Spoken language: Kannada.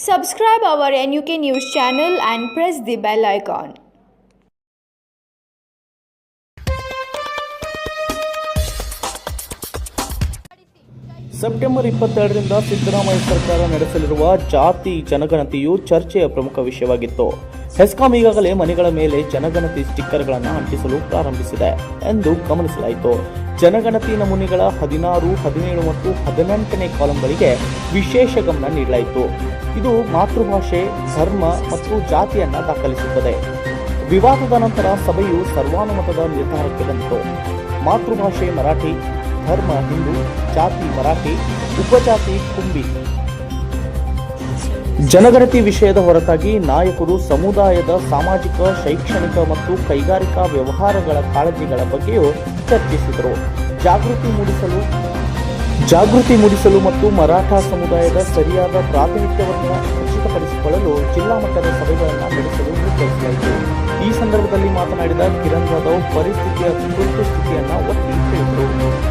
Subscribe our NUK News channel and press the bell icon. September ಇಪ್ಪತ್ತೆರಡರಿಂದ ಸಿದ್ದರಾಮಯ್ಯ ಸರ್ಕಾರ ನಡೆಸಲಿರುವ ಜಾತಿ ಜನಗಣತಿಯು ಚರ್ಚೆಯ ಪ್ರಮುಖ ವಿಷಯವಾಗಿತ್ತು ಹೆಸ್ಕಾಂ ಈಗಾಗಲೇ ಮನೆಗಳ ಮೇಲೆ ಜನಗಣತಿ ಸ್ಟಿಕ್ಕರ್ಗಳನ್ನು ಅಂಟಿಸಲು ಪ್ರಾರಂಭಿಸಿದೆ ಎಂದು ಗಮನಿಸಲಾಯಿತು. ಜನಗಣತಿ ನಮೂನೆಗಳ ಹದಿನಾರು, ಹದಿನೇಳು ಮತ್ತು ಹದಿನೆಂಟನೇ ಕಾಲಂಗಳಿಗೆ ವಿಶೇಷ ಗಮನ ನೀಡಲಾಯಿತು. ಇದು ಮಾತೃಭಾಷೆ, ಧರ್ಮ ಮತ್ತು ಜಾತಿಯನ್ನು ದಾಖಲಿಸುತ್ತದೆ. ವಿವಾದದ ನಂತರ ಸಭೆಯು ಸರ್ವಾನುಮತದ ನಿರ್ಧಾರಕ್ಕೆ ಬಂತು ಮಾತೃಭಾಷೆ ಮರಾಠಿ, ಧರ್ಮ ಹಿಂದೂ, ಜಾತಿ ಮರಾಠಿ, ಉಪಜಾತಿ ಕುಂಬಿ. ಜನಗಣತಿ ವಿಷಯದ ಹೊರತಾಗಿ ನಾಯಕರು ಸಮುದಾಯದ ಸಾಮಾಜಿಕ, ಶೈಕ್ಷಣಿಕ ಮತ್ತು ಕೈಗಾರಿಕಾ ವ್ಯವಹಾರಗಳ ಕಾಳಜಿಗಳ ಬಗ್ಗೆಯೂ ಚರ್ಚಿಸಿದರು. ಜಾಗೃತಿ ಮೂಡಿಸಲು ಜಾಗೃತಿ ಮೂಡಿಸಲು ಮತ್ತು ಮರಾಠ ಸಮುದಾಯದ ಸರಿಯಾದ ಪ್ರಾತಿನಿಧ್ಯವನ್ನು ಖಚಿತಪಡಿಸಿಕೊಳ್ಳಲು ಜಿಲ್ಲಾ ಮಟ್ಟದ ಸಭೆಗಳನ್ನು ನಡೆಸಲು ನಿರ್ಧರಿಸಲಾಯಿತು. ಈ ಸಂದರ್ಭದಲ್ಲಿ ಮಾತನಾಡಿದ ಕಿರಣ್ ಜಾಧವ್, ಪರಿಸ್ಥಿತಿಯ ತುರ್ತು ಸ್ಥಿತಿಯನ್ನು ಒತ್ತಿ ಹೇಳಿದರು.